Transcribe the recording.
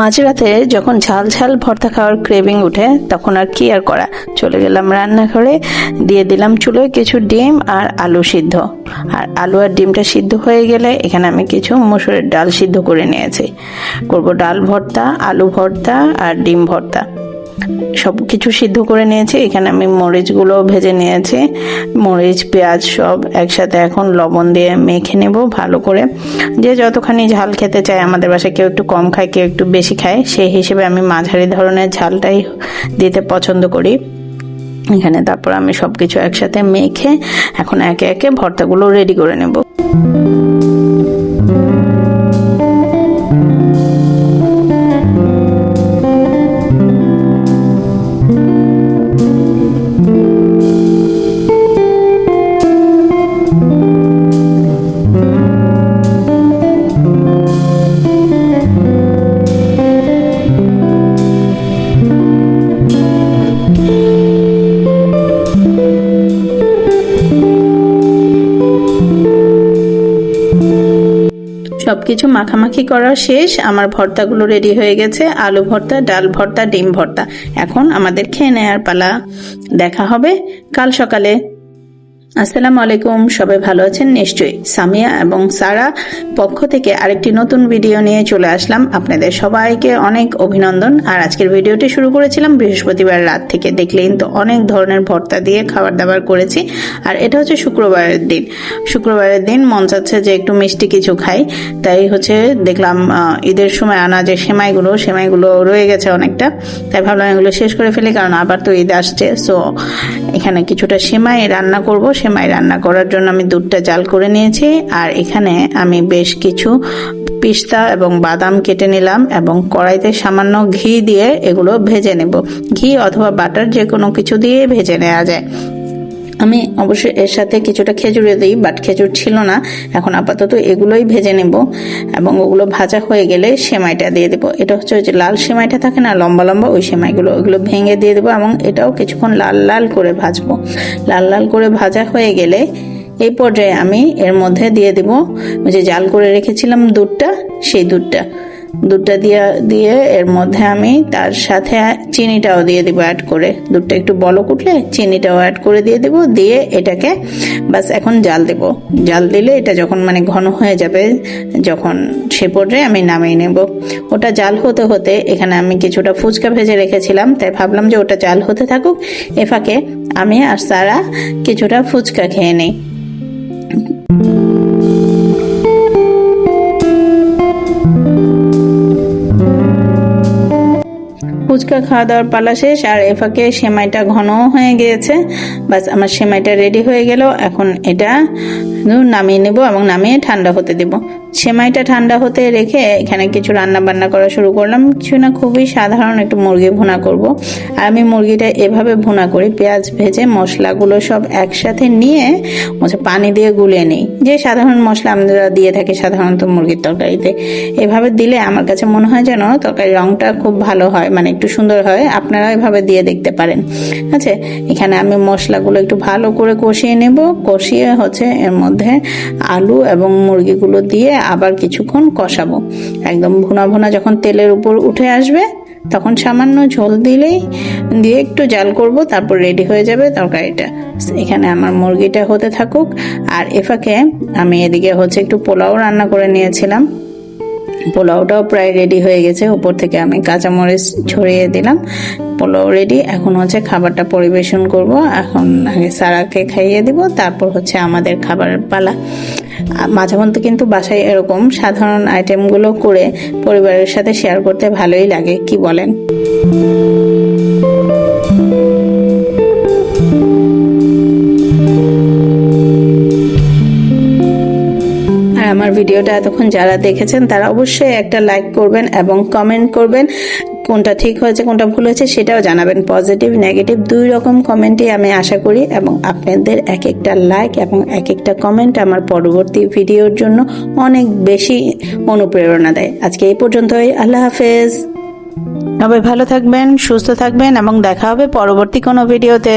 মাঝরাতে যখন ঝাল ঝাল ভর্তা খাওয়ার ক্রেভিং উঠে, তখন আর কি আর করা? চলে গেলাম রান্নাঘরে, দিয়ে দিলাম চুলোয় কিছু ডিম আর আলু সিদ্ধ। আর আলু আর ডিমটা সিদ্ধ হয়ে গেলে এখানে আমি কিছু মুসুরের ডাল সিদ্ধ করে নিয়েছি। করব ডাল ভর্তা, আলু ভর্তা আর ডিম ভর্তা। সব কিছু সিদ্ধ করে নিয়েছি। এখানে আমি মরিচগুলো ভেজে নিয়েছি। মরিচ, পেঁয়াজ সব একসাথে এখন লবণ দিয়ে মেখে নেব ভালো করে। যে যতখানি ঝাল খেতে চায়, আমাদের বাসায় কেউ একটু কম খায়, কেউ একটু বেশি খায়, সেই হিসেবে আমি মাঝারি ধরনের ঝালটাই দিতে পছন্দ করি। এখানে তারপর আমি সব কিছু একসাথে মেখে এখন একে একে ভর্তাগুলো রেডি করে নেব। সবকিছু মাখামাখি করা শেষ, আমার ভর্তাগুলো রেডি হয়ে গেছে, আলু ভর্তা, ডাল ভর্তা, ডিম ভর্তা। এখন আমাদের খেয়ে নেয়ার পালা। দেখা হবে কাল সকালে। আসসালামু আলাইকুম, সবাই ভালো আছেন? নিশ্চয়ই সামিয়া এবং সারা পক্ষ থেকে আরেকটি নতুন ভিডিও নিয়ে চলে আসলাম। আপনাদের সবাইকে অনেক অভিনন্দন। আর আজকের ভিডিওটি শুরু করেছিলাম বৃহস্পতিবার রাত থেকে। দেখলেন তো, অনেক ধরনের ভর্তা দিয়ে খাবার দাবার করেছি। আর এটা হচ্ছে শুক্রবারের দিন। শুক্রবারের দিন মন চাচ্ছে যে একটু মিষ্টি কিছু খাই। তাই হচ্ছে দেখলাম ঈদের সময় আনা যে সেমাইগুলো সেমাইগুলো রয়ে গেছে অনেকটা। তাই ভাবলাম এগুলো শেষ করে ফেলি, কারণ আবার তো ঈদ আসছে। সো, এখানে কিছুটা সেমাই রান্না করব সেমাই রান্না করার জন্য আমি দুধটা জাল করে নিয়েছি। আর এখানে আমি বেশ কিছু পিস্তা এবং বাদাম কেটে নিলাম এবং কড়াইতে সামান্য ঘি দিয়ে এগুলো ভেজে নেব। ঘি অথবা বাটার যে কোনো কিছু দিয়ে ভেজে নেওয়া যায়। আমি অবশ্যই এর সাথে কিছুটা খেজুরে দিই বাট খেজুর ছিল না। এখন আপাতত এগুলোই ভেজে নেব এবং ওগুলো ভাজা হয়ে গেলে সেমাইটা দিয়ে দেবো। এটা হচ্ছে যে লাল সেমাইটা থাকে না, লম্বা লম্বা, ওই সেমাইগুলো, ওইগুলো ভেঙে দিয়ে দেবো এবং এটাও কিছুক্ষণ লাল লাল করে ভাজবো। লাল লাল করে ভাজা হয়ে গেলে এই পর্যায়ে আমি এর মধ্যে দিয়ে দেবো যে জাল করে রেখেছিলাম দুধটা, সেই দুধটা। দুধটা দিয়ে দিয়ে এর মধ্যে আমি তার সাথে চিনিটাও দিয়ে দিব অ্যাড করে। দুধটা একটু বলো কুটলে চিনিটাও অ্যাড করে দিয়ে দেব, দিয়ে এটাকে বাস এখন জাল দেব। জাল দিলে এটা যখন মানে ঘন হয়ে যাবে, যখন সে পর্যায়ে আমি নামিয়ে নেব। ওটা জাল হতে হতে এখানে আমি কিছুটা ফুচকা ভেজে রেখেছিলাম, তাই ভাবলাম যে ওটা জাল হতে থাকুক, এ ফাঁকে আমি আর সারা কিছুটা ফুচকা খেয়ে নিই। ফুচকা খাওয়া দাওয়ার পালা শেষ, আর এ ফাঁকে সেমাইটা ঘন হয়ে গিয়েছে। বাস, আমার সেমাইটা রেডি হয়ে গেল। এখন এটা নামিয়ে নেব এবং নামিয়ে ঠান্ডা হতে দেব। সেমাইটা ঠান্ডা হতে রেখে এখানে কিছু রান্না বান্না করা শুরু করলাম। কিছু না খুবই সাধারণ একটু মুরগি ভুনা করব। আর আমি মুরগিটা এভাবে ভুনা করি, পেঁয়াজ ভেজে মশলাগুলো সব একসাথে নিয়ে পানি দিয়ে গুলিয়ে নিই। যে সাধারণ মশলা আমরা দিয়ে থাকি সাধারণত মুরগির তরকারিতে। এভাবে দিলে আমার কাছে মনে হয় যেন তরকারির রংটা খুব ভালো হয় মানে একটু সুন্দর হয়। আপনারা এভাবে দিয়ে দেখতে পারেন। আচ্ছা এখানে আমি মশলাগুলো একটু ভালো করে কষিয়ে নেব। কষিয়ে হচ্ছে এর মধ্যে আলু এবং মুরগিগুলো দিয়ে আবার কিছুক্ষণ কষাবো। একদম ভুনা ভুনা যখন তেলের উপর উঠে আসবে, তখন সামান্য ঝোল দিলেই দিয়ে একটু জাল করব, তারপর রেডি হয়ে যাবে তরকারিটা। এখানে আমার মুরগিটা হতে থাকুক। আর এফাকে আমি এদিকে হচ্ছে একটু পোলাও রান্না করে নিয়েছিলাম। পোলাওটাও প্রায় রেডি হয়ে গেছে। উপর থেকে আমি কাঁচামরিচ ছড়িয়ে দিলাম। পোলাও রেডি এখন হচ্ছে খাবারটা পরিবেশন করব। এখন আগে সারাকে খাইয়ে দিব। তারপর হচ্ছে আমাদের খাবারের পালা। মাঝে মধ্যে কিন্তু বাসায় এরকম সাধারণ আইটেমগুলো করে পরিবারের সাথে শেয়ার করতে ভালোই লাগে। কি বলেন? আর আমার ভিডিওটা এতক্ষণ যারা দেখেছেন, তারা অবশ্যই একটা লাইক করবেন এবং কমেন্ট করবেন। কোনটা ঠিক হয়েছে, কোনটা ভুল হয়েছে, সেটাও জানাবেন। পজিটিভ নেগেটিভ দুই রকম কমেন্টই আমি আশা করি এবং আপনাদের এক একটা লাইক এবং এক একটা কমেন্ট আমার পরবর্তী ভিডিওর জন্য অনেক বেশি অনুপ্রেরণা দেয়। আজকে এই পর্যন্তই, আল্লাহ হাফেজ। সবাই ভালো থাকবেন, সুস্থ থাকবেন এবং দেখা হবে পরবর্তী কোনো ভিডিওতে।